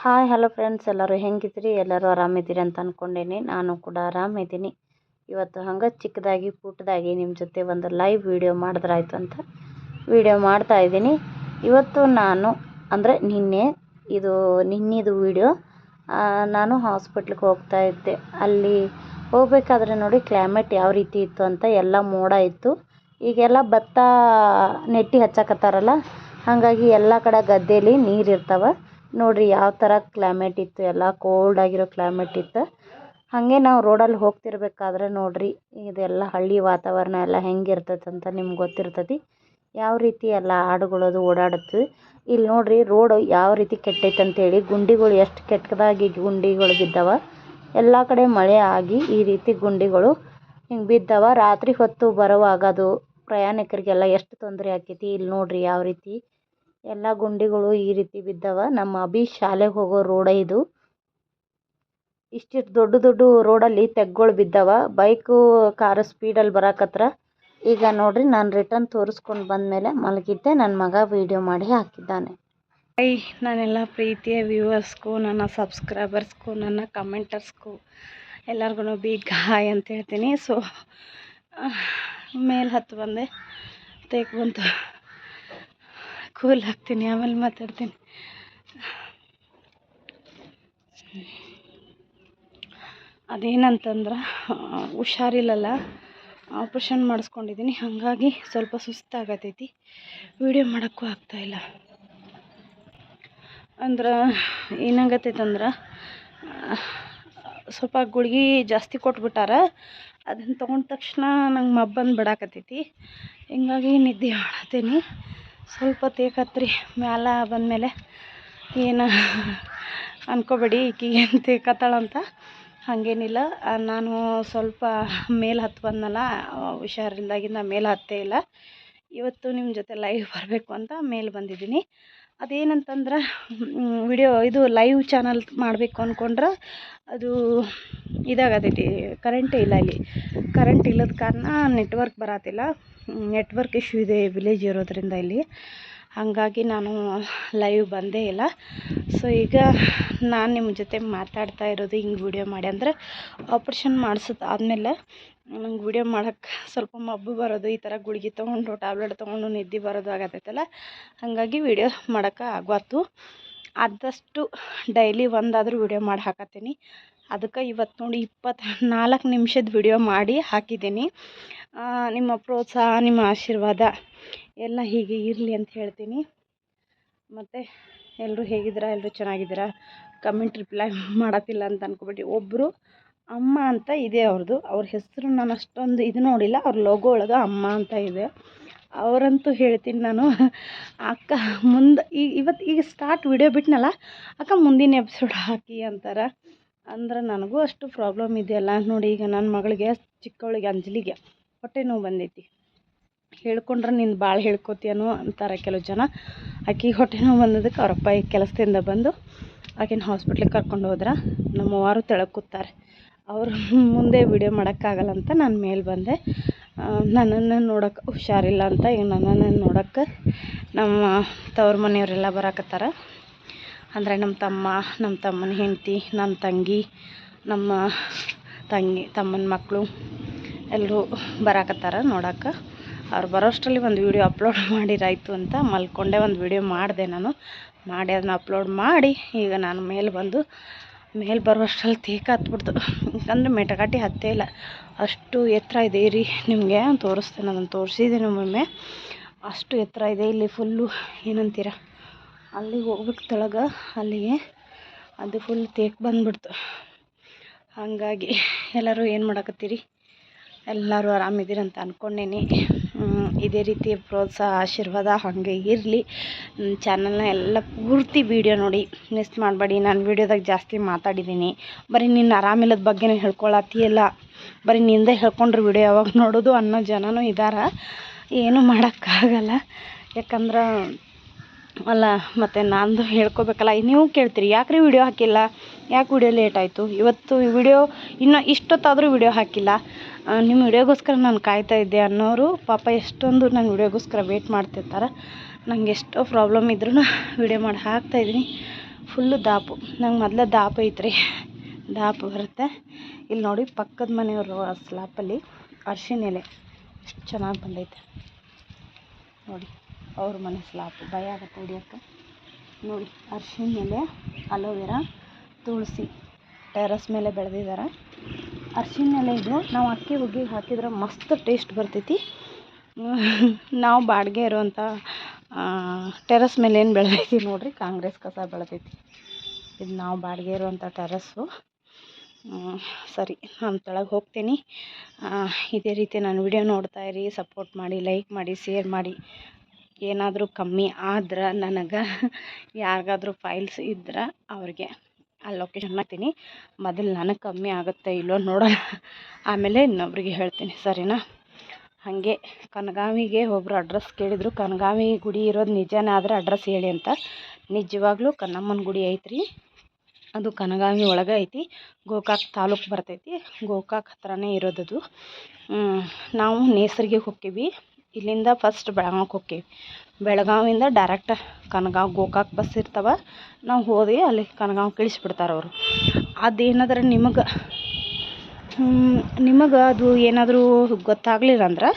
Hi hello friends ಎಲ್ಲರೂ ಹೆಂಗಿದ್ರಿ ಎಲ್ಲರೂ ಆರಾಮಿದ್ದೀರಿ ಅಂತ ಅಂದ್ಕೊಂಡೇನಿ ನಾನು ಕೂಡ ಆರಾಮಿದ್ದೀನಿ. ಇವತ್ತು ಹಂಗೆ ಚಿಕ್ಕದಾಗಿ ಪುಟ್ಟದಾಗಿ ನಿಮ್ಮ ಜೊತೆ ಒಂದು ಲೈವ್ ವಿಡಿಯೋ ಮಾಡಿದ್ರಾಯ್ತು ಅಂತ ವಿಡಿಯೋ ಮಾಡ್ತಾ ಇದ್ದೀನಿ. ಇವತ್ತು ನಾನು, ಅಂದರೆ ನಿನ್ನೆ, ಇದು ನಿನ್ನೆದು ವಿಡಿಯೋ ನಾನು ಹಾಸ್ಪಿಟ್ಲಿಗೆ ಹೋಗ್ತಾ ಇದ್ದೆ. ಅಲ್ಲಿ ಹೋಗ್ಬೇಕಾದ್ರೆ ನೋಡಿ ಕ್ಲೈಮೇಟ್ ಯಾವ ರೀತಿ ಇತ್ತು ಅಂತ ಎಲ್ಲ ಮೋಡ ಇತ್ತು. ಈಗೆಲ್ಲ ಭತ್ತ ನೆಟ್ಟಿ ಹಚ್ಚಕತ್ತಾರಲ್ಲ, ಹಾಗಾಗಿ ಎಲ್ಲ ಕಡೆ ಗದ್ದೆಯಲ್ಲಿ ನೀರು ಇರ್ತಾವೆ. ನೋಡಿರಿ ಯಾವ ಥರ ಕ್ಲೈಮೇಟ್ ಇತ್ತು, ಎಲ್ಲ ಕೋಲ್ಡ್ ಆಗಿರೋ ಕ್ಲೈಮೇಟ್ ಇತ್ತು. ಹಾಗೆ ನಾವು ರೋಡಲ್ಲಿ ಹೋಗ್ತಿರ್ಬೇಕಾದ್ರೆ ನೋಡಿರಿ, ಇದೆಲ್ಲ ಹಳ್ಳಿ ವಾತಾವರಣ ಎಲ್ಲ ಹೆಂಗಿರ್ತೈತೆ ಅಂತ ನಿಮ್ಗೆ ಗೊತ್ತಿರ್ತೈತಿ. ಯಾವ ರೀತಿ ಎಲ್ಲ ಆಡುಗಳದು ಓಡಾಡುತ್ತೆ ಇಲ್ಲಿ ನೋಡ್ರಿ ರೋಡ್ ಯಾವ ರೀತಿ ಕೆಟ್ಟೈತೆ ಅಂತೇಳಿ ಗುಂಡಿಗಳು ಎಷ್ಟು ಕೆಟ್ಟದಾಗಿ ಗುಂಡಿಗಳು ಬಿದ್ದಾವೆ. ಎಲ್ಲ ಕಡೆ ಮಳೆ ಆಗಿ ಈ ರೀತಿ ಗುಂಡಿಗಳು ಹಿಂಗೆ ಬಿದ್ದವ. ರಾತ್ರಿ ಹೊತ್ತು ಬರುವಾಗ ಅದು ಪ್ರಯಾಣಿಕರಿಗೆಲ್ಲ ಎಷ್ಟು ತೊಂದರೆ ಆಕ್ಕೈತಿ ಇಲ್ಲಿ ನೋಡಿರಿ ಯಾವ ರೀತಿ ಎಲ್ಲ ಗುಂಡಿಗಳು ಈ ರೀತಿ ಬಿದ್ದವ. ನಮ್ಮ ಅಭಿ ಶಾಲೆಗೆ ಹೋಗೋ ರೋಡ ಇದು. ಇಷ್ಟಿಷ್ಟು ದೊಡ್ಡ ದೊಡ್ಡ ರೋಡಲ್ಲಿ ತೆಗ್ಗಳು ಬಿದ್ದವ. Bike, car ಸ್ಪೀಡಲ್ಲಿ ಬರಾಕತ್ರ. ಈಗ ನೋಡ್ರಿ, ನಾನು ರಿಟರ್ನ್ ತೋರಿಸ್ಕೊಂಡು ಬಂದಮೇಲೆ ಮಲಗಿದ್ದೆ. ನನ್ನ ಮಗ ವೀಡಿಯೋ ಮಾಡಿ ಹಾಕಿದ್ದಾನೆ. ಐ ನಾನೆಲ್ಲ ಪ್ರೀತಿಯ ವ್ಯೂವರ್ಸ್ಗೂ ನನ್ನ ಸಬ್ಸ್ಕ್ರೈಬರ್ಸ್ಗೂ ನನ್ನ ಕಮೆಂಟರ್ಸ್ಗೂ ಎಲ್ಲರಿಗೂ ಬಿಗ್ ಹಾಯ್ ಅಂತ ಹೇಳ್ತೀನಿ. ಸೊ ಮೇಲೆ ಹತ್ತು ಬಂದೆ. ತೇಕ್ ಬಂತು. ಕೂಲ್ ಹಾಕ್ತೀನಿ ಆಮೇಲೆ ಮಾತಾಡ್ತೀನಿ. ಅದೇನಂತಂದ್ರೆ ಹುಷಾರಿಲ್ಲಲ್ಲ, ಆಪ್ರೇಷನ್ ಮಾಡಿಸ್ಕೊಂಡಿದ್ದೀನಿ ಹಾಗಾಗಿ ಸ್ವಲ್ಪ ಸುಸ್ತಾಗತೈತಿ. ವೀಡಿಯೋ ಮಾಡೋಕ್ಕೂ ಆಗ್ತಾಯಿಲ್ಲ ಅಂದ್ರೆ ಏನಾಗತ್ತೈತಂದ್ರೆ ಸ್ವಲ್ಪ ಗುಳಿಗೆ ಜಾಸ್ತಿ ಕೊಟ್ಬಿಟ್ಟಾರ ಅದನ್ನು ತೊಗೊಂಡ ತಕ್ಷಣ ನಂಗೆ ಮಬ್ಬಂದು ಬಂದು ಬಿಡಾಕತ್ತೈತಿ ಹಿಂಗಾಗಿ ನಿದ್ದೆ ಮಾಡತ್ತೀನಿ ಸ್ವಲ್ಪ ತೇಕತ್ರಿ, ಮ್ಯಾಲೆ ಬಂದಮೇಲೆ ಏನು ಅನ್ಕೋಬೇಡಿ ಏನು ತೇಕತ್ತಾಳಂತ. ಹಾಗೇನಿಲ್ಲ ನಾನು ಸ್ವಲ್ಪ ಮೇಲೆ ಹತ್ತು ಬಂದನಲ್ಲ ಹುಷಾರಿಲ್ದಾಗಿಂದ ಮೇಲೆ ಹತ್ತೇ ಇಲ್ಲ. ಇವತ್ತು ನಿಮ್ಮ ಜೊತೆ ಲೈವ್ ಬರಬೇಕು ಅಂತ ಮೇಲೆ ಬಂದಿದ್ದೀನಿ. ಅದೇನಂತಂದ್ರೆ ವಿಡಿಯೋ ಇದು ಲೈವ್ ಚಾನಲ್ ಮಾಡಬೇಕು ಅಂದ್ಕೊಂಡ್ರೆ ಅದು ಇದಾಗತೈತಿ ಕರೆಂಟೇ ಇಲ್ಲ ಇಲ್ಲಿ. ಕರೆಂಟ್ ಇಲ್ಲದ ಕಾರಣ ನೆಟ್ವರ್ಕ್ ಬರತ್ತಿಲ್ಲ ನೆಟ್ವರ್ಕ್ ಇಶ್ಯೂ ಇದೆ ವಿಲೇಜ್ ಇರೋದರಿಂದ ಇಲ್ಲಿ. ಹಾಗಾಗಿ ನಾನು ಲೈವ್ ಬಂದೇ ಇಲ್ಲ. ಸೊ ಈಗ ನಾನು ನಿಮ್ಮ ಜೊತೆ ಮಾತಾಡ್ತಾ ಇರೋದು ಹಿಂಗೆ ವಿಡಿಯೋ ಮಾಡಿ ಅಂದರೆ ಆಪ್ರೇಷನ್ ಮಾಡಿಸಿದ ಆದಮೇಲೆ ನಂಗೆ ವಿಡಿಯೋ ಮಾಡೋಕ್ಕೆ ಸ್ವಲ್ಪ ಮಬ್ಬು ಬರೋದು, ಈ ಥರ ಗುಳಿಗೆ ತೊಗೊಂಡು ಟ್ಯಾಬ್ಲೆಟ್ ತೊಗೊಂಡು ನಿದ್ದೆ ಬರೋದು ಆಗತ್ತೈತಲ್ಲ? ಹಾಗಾಗಿ ವಿಡಿಯೋ ಮಾಡೋಕ್ಕೆ ಆಗ್ವಾತು. ಆದಷ್ಟು ಡೈಲಿ ಒಂದಾದರೂ ವಿಡಿಯೋ ಮಾಡಿ ಹಾಕತ್ತೀನಿ. ಅದಕ್ಕೆ ಇವತ್ತು ನೋಡಿ ಇಪ್ಪತ್ನಾಲ್ಕು ನಿಮಿಷದ ವಿಡಿಯೋ ಮಾಡಿ ಹಾಕಿದ್ದೀನಿ. ನಿಮ್ಮ ಪ್ರೋತ್ಸಾಹ, ನಿಮ್ಮ ಆಶೀರ್ವಾದ ಎಲ್ಲ ಹೀಗೆ ಇರಲಿ ಅಂತ ಹೇಳ್ತೀನಿ. ಮತ್ತು ಎಲ್ಲರೂ ಹೇಗಿದ್ದೀರಾ? ಎಲ್ಲರೂ ಚೆನ್ನಾಗಿದ್ದೀರಾ? ಕಮೆಂಟ್ ರಿಪ್ಲೈ ಮಾಡತ್ತಿಲ್ಲ ಅಂತ ಅನ್ಕೊಬೇಡಿ. ಒಬ್ಬರು ಅಮ್ಮ ಅಂತ ಇದೆ ಅವ್ರದ್ದು. ಅವ್ರ ಹೆಸರು ನಾನು ಅಷ್ಟೊಂದು ಇದು ನೋಡಿಲ್ಲ. ಅವ್ರ ಲೋಗೋ ಒಳಗೆ ಅಮ್ಮ ಅಂತ ಇದೆ. ಅವರಂತೂ ಹೇಳ್ತೀನಿ ನಾನು. ಅಕ್ಕ ಮುಂದೆ ಈಗ ಇವತ್ತು ಈಗ ಸ್ಟಾರ್ಟ್ ವಿಡಿಯೋ ಬಿಟ್ನಲ್ಲ, ಅಕ್ಕ ಮುಂದಿನ ಎಪಿಸೋಡ್ ಹಾಕಿ ಅಂತಾರೆ. ಅಂದ್ರೆ ನನಗೂ ಅಷ್ಟು ಪ್ರಾಬ್ಲಮ್ ಇದೆಯಲ್ಲ. ನೋಡಿ ಈಗ ನನ್ನ ಮಗಳಿಗೆ, ಚಿಕ್ಕವಳಿಗೆ, ಅಂಜಲಿಗೆ ಹೊಟ್ಟೆ ನೋವು ಬಂದೈತಿ. ಹೇಳ್ಕೊಂಡ್ರೆ ನಿನ್ನ ಭಾಳ ಹೇಳ್ಕೊತೀಯನೋ ಅಂತಾರೆ ಕೆಲವು ಜನ. ಆಕೆಗೆ ಹೊಟ್ಟೆ ನೋವು ಬಂದದಕ್ಕೆ ಅವರಪ್ಪ ಈ ಕೆಲಸದಿಂದ ಬಂದು ಆಕಿನ ಹಾಸ್ಪಿಟ್ಲಿಗೆ ಕರ್ಕೊಂಡು ಹೋದ್ರೆ. ನಮ್ಮ ಅವ್ವಾರು ತೆಳಗೆ ಅವರು ಮುಂದೆ ವಿಡಿಯೋ ಮಾಡೋಕ್ಕಾಗಲ್ಲ ಅಂತ ನಾನು ಮೇಲೆ ಬಂದೆ. ನನ್ನನ್ನು ನೋಡೋಕೆ ಹುಷಾರಿಲ್ಲ ಅಂತ ಈಗ ನನ್ನನ್ನು ನೋಡೋಕ್ಕೆ ನಮ್ಮ ತವ್ರ ಮನೆಯವರೆಲ್ಲ ಬರಾಕತ್ತಾರ. ಅಂದರೆ ನಮ್ಮ ತಮ್ಮ ನಮ್ಮ ತಮ್ಮನ ಹೆಂಡತಿ ನನ್ನ ತಂಗಿ, ನಮ್ಮ ತಂಗಿ, ತಮ್ಮನ ಮಕ್ಕಳು ಎಲ್ಲರೂ ಬರಾಕತ್ತಾರ ನೋಡೋಕೆ. ಅವ್ರು ಬರೋಷ್ಟರಲ್ಲಿ ಒಂದು ವೀಡಿಯೋ ಅಪ್ಲೋಡ್ ಮಾಡಿರಾಯಿತು ಅಂತ ಮಲ್ಕೊಂಡೆ ಒಂದು ವೀಡಿಯೋ ಮಾಡಿದೆ ನಾನು. ಮಾಡಿ ಅದನ್ನ ಅಪ್ಲೋಡ್ ಮಾಡಿ ಈಗ ನಾನು ಮೇಲೆ ಬಂದು ಮೇಲೆ ಬರುವಷ್ಟ್ರಲ್ಲಿ ತೇಕ ಹತ್ಬಿಡ್ತು. ಅಂದರೆ ಮೆಟಗಾಟಿ ಹತ್ತೇ ಇಲ್ಲ. ಅಷ್ಟು ಎತ್ತರ ಇದೆ ರೀ ನಿಮಗೆ? ತೋರಿಸ್ತೇನೆ ಅದನ್ನು ತೋರಿಸಿದ್ದೀನಿ ಒಮ್ಮೊಮ್ಮೆ. ಅಷ್ಟು ಎತ್ತರ ಇದೆ ಇಲ್ಲಿ ಫುಲ್ಲು ಏನಂತೀರ? ಅಲ್ಲಿಗೆ ಹೋಗ್ಬೇಕು ತೆಳಗೆ, ಅಲ್ಲಿಗೆ. ಅದು ಫುಲ್ ತೇಕ್ ಬಂದ್ಬಿಡ್ತು. ಹಾಗಾಗಿ ಎಲ್ಲರೂ ಏನು ಮಾಡಕತ್ತೀರಿ? ಎಲ್ಲರೂ ಆರಾಮಿದ್ದೀರಿ ಅಂತ ಅಂದ್ಕೊಂಡೇನಿ ಇದೇ ರೀತಿ ಪ್ರೋತ್ಸಾಹ, ಆಶೀರ್ವಾದ ಹಾಗೆ ಇರಲಿ. ಚಾನಲ್ನ ಎಲ್ಲ ಪೂರ್ತಿ ವೀಡಿಯೋ ನೋಡಿ. ಮಿಸ್ ಮಾಡಬೇಡಿ. ನಾನು ವೀಡಿಯೋದಾಗ ಜಾಸ್ತಿ ಮಾತಾಡಿದ್ದೀನಿ. ಬರೀ ನಿನ್ನ ಆರಾಮಿಲ್ಲದ ಬಗ್ಗೆನೇ ಹೇಳ್ಕೊಳತ್ತಿಯಲ್ಲ. ಬರೀ ನಿಂದೆ ಹೇಳ್ಕೊಂಡ್ರೆ ವೀಡಿಯೋ ಯಾವಾಗ ನೋಡೋದು ಅನ್ನೋ ಜನನೂ ಇದ್ದಾರೆ ಏನೂ ಮಾಡೋಕ್ಕಾಗಲ್ಲ. ಯಾಕಂದ್ರೆ ಅಲ್ಲ, ಮತ್ತು ನಂದು ಹೇಳ್ಕೊಬೇಕಲ್ಲ, ನೀವು ಕೇಳ್ತೀರಿ. ಯಾಕೆ ರೀ ವಿಡಿಯೋ ಹಾಕಿಲ್ಲ? ಯಾಕೆ ವಿಡಿಯೋ ಲೇಟ್ ಆಯಿತು? ಇವತ್ತು ವಿಡಿಯೋ ಇನ್ನೂ ಇಷ್ಟೊತ್ತಾದರೂ ವಿಡಿಯೋ ಹಾಕಿಲ್ಲ. ನಿಮ್ಮ ವಿಡಿಯೋಗೋಸ್ಕರ ನಾನು ಕಾಯ್ತಾ ಇದ್ದೆ ಅನ್ನೋರು, ಪಾಪ ಎಷ್ಟೊಂದು ನನ್ನ ವಿಡಿಯೋಗೋಸ್ಕರ ವೇಟ್ ಮಾಡ್ತಿರ್ತಾರೆ. ನಂಗೆ ಎಷ್ಟೋ ಪ್ರಾಬ್ಲಮ್ ಇದ್ರೂ ವಿಡಿಯೋ ಮಾಡಿ ಹಾಕ್ತಾಯಿದ್ದೀನಿ ಫುಲ್ಲು ದಾಪು. ನಂಗೆ ಮೊದಲೇ ದಾಪ ಐತ್ರಿ. ದಾಪು ಬರುತ್ತೆ. ಇಲ್ಲಿ ನೋಡಿ ಪಕ್ಕದ ಮನೆಯವರು ಸ್ಲಾಪಲ್ಲಿ ಅರ್ಶಿನ ಎಲೆ. ಎಷ್ಟು ಚೆನ್ನಾಗಿ ಬಂದೈತೆ. ನೋಡಿ. ಅವ್ರ ಮನಸ್ಸು ಲಾಭ ಭಯ ಆಗುತ್ತೆ ಹಿಡಿಯೋಕ್ಕೆ. ನೋಡಿ ಅರ್ಶಿನ ಮೇಲೆ ಅಲೋವೆರಾ ತುಳಸಿ ಟೆರಸ್ ಮೇಲೆ ಬೆಳೆದಿದ್ದಾರೆ ಅರ್ಶಿನ ಎಲೆ ಇದು, ನಾವು ಅಕ್ಕಿ, ಹುಗ್ಗಿ ಹಾಕಿದ್ರೆ ಮಸ್ತ್ ಟೇಸ್ಟ್ ಬರ್ತೈತಿ. ನಾವು ಬಾಡಿಗೆ ಇರುವಂಥ ಟೆರಸ್ ಮೇಲೆ ಏನು ಬೆಳೆದೈತಿ ನೋಡಿರಿ, ಕಾಂಗ್ರೆಸ್ ಕಸ ಬೆಳೆದೈತಿ. ಇದು ನಾವು ಬಾಡಿಗೆ ಇರುವಂಥ ಟೆರಸ್ಸು ಸರಿ, ನಾನು ತೆಳಗೆ ಹೋಗ್ತೀನಿ. ಇದೇ ರೀತಿ ನಾನು ವಿಡಿಯೋ ನೋಡ್ತಾ ಸಪೋರ್ಟ್ ಮಾಡಿ ಲೈಕ್ ಮಾಡಿ ಶೇರ್ ಮಾಡಿ. ಏನಾದರೂ ಕಮ್ಮಿ ಆದ್ರೆ ನನಗೆ ಯಾರಿಗಾದ್ರೂ ಫೈಲ್ಸ್ ಇದ್ರೆ ಅವ್ರಿಗೆ ಆ ಲೊಕೇಶನ್ ಹಾಕ್ತೀನಿ ಮೊದಲು ನನಗೆ ಕಮ್ಮಿ ಆಗುತ್ತೆ ಇಲ್ಲೋ ನೋಡೋಣ. ಆಮೇಲೆ ಇನ್ನೊಬ್ರಿಗೆ ಹೇಳ್ತೀನಿ. ಸರಿನಾ? ಹಾಗೆ ಕನಗಾವಿಗೆ ಒಬ್ಬರು ಅಡ್ರೆಸ್ ಕೇಳಿದರು. ಕನಗಾವಿ ಗುಡಿ ಇರೋದು ನಿಜನೇ ಆದರೆ ಅಡ್ರೆಸ್ ಹೇಳಿ ಅಂತ. ನಿಜವಾಗ್ಲೂ ಕನ್ನಮ್ಮನ ಗುಡಿ ಐತ್ರಿ. ಅದು ಕನಗಾವಿ ಒಳಗೆ ಐತಿ. ಗೋಕಾಕ್ ತಾಲೂಕು ಬರ್ತೈತಿ. ಗೋಕಾಕ್ ಹತ್ರನೇ ಇರೋದದು ನಾವು ನೇಸರಿಗೆ ಹೋಕ್ಕೀವಿ. ಇಲ್ಲಿಂದ ಫಸ್ಟ್ ಬೆಳಗಾವಿಗೆ ಹೋಕ್ಕೀವಿ. ಬೆಳಗಾವಿಯಿಂದ ಡೈರೆಕ್ಟ್ ಕನಗಾಂವ್ ಗೋಕಾಕ್ ಬಸ್ ಇರ್ತಾವೆ. ನಾವು ಹೋದ್ವಿ ಅಲ್ಲಿ ಕನಗಾವ್ ಇಳಿಸ್ಬಿಡ್ತಾರೆ ಅವರು. ಅದೇನಾದ್ರೆ ನಿಮಗೆ ನಿಮಗೆ ಅದು ಏನಾದರೂ ಗೊತ್ತಾಗಲಿಲ್ಲ ಅಂದ್ರೆ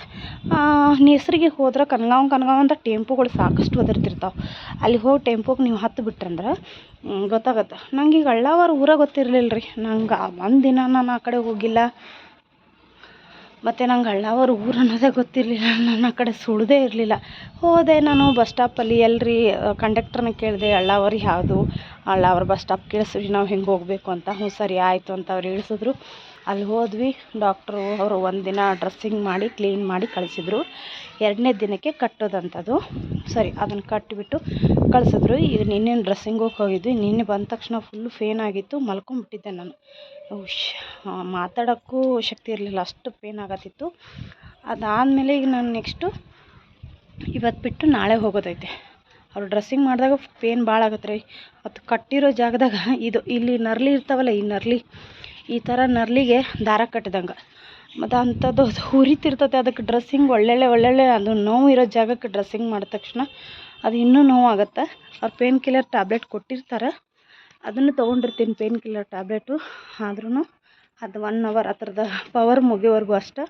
ನೇಸರಿಗೆ ಹೋದ್ರೆ ಕನಗಾಂವ್ ಕನಗಾಂವ್ ಅಂತ ಟೆಂಪೋಗಳು ಸಾಕಷ್ಟು ಒದರ್ತಿರ್ತಾವೆ ಅಲ್ಲಿ ಹೋಗಿ ಟೆಂಪೋಗೆ ನೀವು ಹತ್ತು ಬಿಟ್ರಂದ್ರೆ ಗೊತ್ತಾಗತ್ತೆ. ನಂಗೆ ಈಗ ಅಳ್ಳಾವರ ಊರ ಗೊತ್ತಿರಲಿಲ್ಲ ರೀ ನಂಗೆ ಒಂದು ದಿನ ನಾನು ಆ ಕಡೆ ಹೋಗಿಲ್ಲ. ಮತ್ತು ನಂಗೆ ಅಳ್ಳಾವರ ಊರು ಅನ್ನೋದೇ ಗೊತ್ತಿರಲಿಲ್ಲ, ನನ್ನ ಕಡೆ ಸುಳಿದೇ ಇರಲಿಲ್ಲ. ಹೋದೆ ನಾನು ಬಸ್ ಸ್ಟಾಪಲ್ಲಿ ಎಲ್ರಿ ಕಂಡಕ್ಟರ್ನ ಕೇಳಿದೆ ಅಳ್ಳಾವರಿ ಯಾವುದು? ಅಳ್ಳಾವರ ಬಸ್ ಸ್ಟಾಪ್ ಕೇಳಿಸ್ರಿ, ನಾವು ಹೆಂಗೆ ಹೋಗಬೇಕು ಅಂತ. ಹ್ಞೂ ಸರಿ, ಆಯಿತು ಅಂತ ಅವ್ರು ಇಳಿಸಿದ್ರು ಅಲ್ಲಿ ಹೋದ್ವಿ ಡಾಕ್ಟ್ರು ಅವರು ಒಂದಿನ ದಿನ ಡ್ರೆಸ್ಸಿಂಗ್ ಮಾಡಿ ಕ್ಲೀನ್ ಮಾಡಿ ಕಳಿಸಿದ್ರು. ಎರಡನೇ ದಿನಕ್ಕೆ ಕಟ್ಟೋದಂಥದ್ದು ಸರಿ, ಅದನ್ನು ಕಟ್ಟಿಬಿಟ್ಟು ಕಳಿಸಿದ್ರು. ಈಗ ನಿನ್ನೆ ಡ್ರೆಸ್ಸಿಂಗಿಗೆ ಹೋಗಿದ್ವಿ ನಿನ್ನೆ ಬಂದ ತಕ್ಷಣ ಫುಲ್ಲು ಫೇನ್ ಆಗಿತ್ತು, ಮಲ್ಕೊಂಬಿಟ್ಟಿದ್ದೆ ನಾನು. ಉಶ್ ಮಾತಾಡೋಕ್ಕೂ ಶಕ್ತಿ ಇರಲಿಲ್ಲ, ಅಷ್ಟು ಪೇನ್ ಆಗತ್ತಿತ್ತು. ಅದಾದಮೇಲೆ ಈಗ ನಾನು ನೆಕ್ಸ್ಟು ಇವತ್ತು ಬಿಟ್ಟು ನಾಳೆ ಹೋಗೋದೈತೆ. ಅವ್ರು ಡ್ರೆಸ್ಸಿಂಗ್ ಮಾಡಿದಾಗ ಪೇನ್ ಭಾಳ ಆಗತ್ತೆ ರೀ. ಮತ್ತು ಕಟ್ಟಿರೋ ಜಾಗದಾಗ ಇದು ಇಲ್ಲಿ ನರ್ಲಿ ಇರ್ತಾವಲ್ಲ, ಈ ನರ್ಲಿ. ಈ ಥರ ನರ್ಲಿಗೆ ದಾರ ಕಟ್ಟಿದಂಗೆ ಮತ್ತು ಅಂಥದ್ದು ಅದು ಉರಿತಿರ್ತೈತೆ ಅದಕ್ಕೆ ಡ್ರೆಸ್ಸಿಂಗ್ ಒಳ್ಳೊಳ್ಳೆ ಒಳ್ಳೊಳ್ಳೆ ಅದು ನೋವು ಇರೋ ಜಾಗಕ್ಕೆ ಡ್ರೆಸ್ಸಿಂಗ್ ಮಾಡಿದ ತಕ್ಷಣ ಅದು ಇನ್ನೂ ನೋವಾಗುತ್ತೆ. ಅವ್ರು ಪೇನ್ ಕಿಲ್ಲರ್ ಟ್ಯಾಬ್ಲೆಟ್ ಕೊಟ್ಟಿರ್ತಾರೆ. ಅದನ್ನು ತೊಗೊಂಡಿರ್ತೀನಿ ಪೇನ್ ಕಿಲ್ಲರ್ ಟ್ಯಾಬ್ಲೆಟು ಆದ್ರೂ ಅದು ಒನ್ ಅವರ್ ಅದ್ರದ್ದು ಪವರ್ ಮುಗಿಯೋವರೆಗೂ ಅಷ್ಟೆ.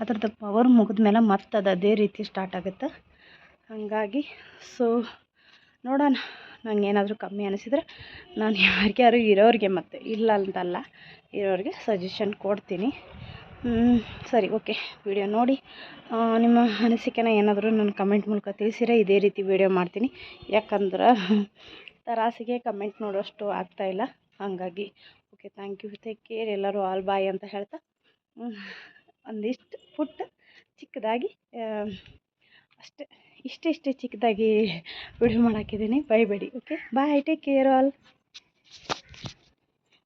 ಅದ್ರದ್ದು ಪವರ್ ಮುಗಿದ್ಮೇಲೆ ಮತ್ತೆ ಅದು ಅದೇ ರೀತಿ ಸ್ಟಾರ್ಟ್ ಆಗುತ್ತೆ. ಹಾಗಾಗಿ ಸೊ ನೋಡೋಣ. ನಂಗೆ ಏನಾದರೂ ಕಮ್ಮಿ ಅನಿಸಿದ್ರೆ ನಾನು ಯಾರಿಗ್ಯಾರು ಇರೋರಿಗೆ ಮತ್ತೆ ಇಲ್ಲ ಅಂತಲ್ಲ ಇರೋರಿಗೆ ಸಜೆಷನ್ ಕೊಡ್ತೀನಿ. ಸರಿ ಓಕೆ ವಿಡಿಯೋ ನೋಡಿ. ನಿಮ್ಮ ಅನಿಸಿಕೆನ ಏನಾದರೂ ನನ್ನ ಕಮೆಂಟ್ ಮೂಲಕ ತಿಳಿಸಿರೆ ಇದೇ ರೀತಿ ವಿಡಿಯೋ ಮಾಡ್ತೀನಿ. ಯಾಕಂದ್ರೆ ತರಾಸಿಗೆ ಕಮೆಂಟ್ ನೋಡೋಷ್ಟು ಆಗ್ತಾಯಿಲ್ಲ ಹಾಗಾಗಿ okay thank you take care ಎಲ್ಲರೂ ಆಲ್ ಬಾಯ್ ಅಂತ ಹೇಳ್ತಾ. ಒಂದಿಷ್ಟು ಪುಟ್ಟ ಚಿಕ್ಕದಾಗಿ ಅಷ್ಟೇ. ಇಷ್ಟೇ ಇಷ್ಟೇ ಚಿಕ್ಕದಾಗಿ ವಿಡಿಯೋ ಮಾಡಾಕಿದ್ದೀನಿ. ಬೈಬೇಡಿ okay bye take care all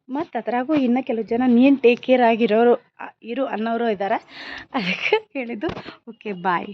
ಮತ್ತು ಅದರಾಗೂ ಇನ್ನು ಕೆಲವು ಜನ ನೀನು ಟೇಕ್ ಕೇರ್ ಆಗಿರೋರು ಇರು ಅನ್ನೋರು ಇದ್ದಾರೆ ಅದಕ್ಕೆ ಹೇಳಿದ್ದು ಓಕೆ ಬಾಯ್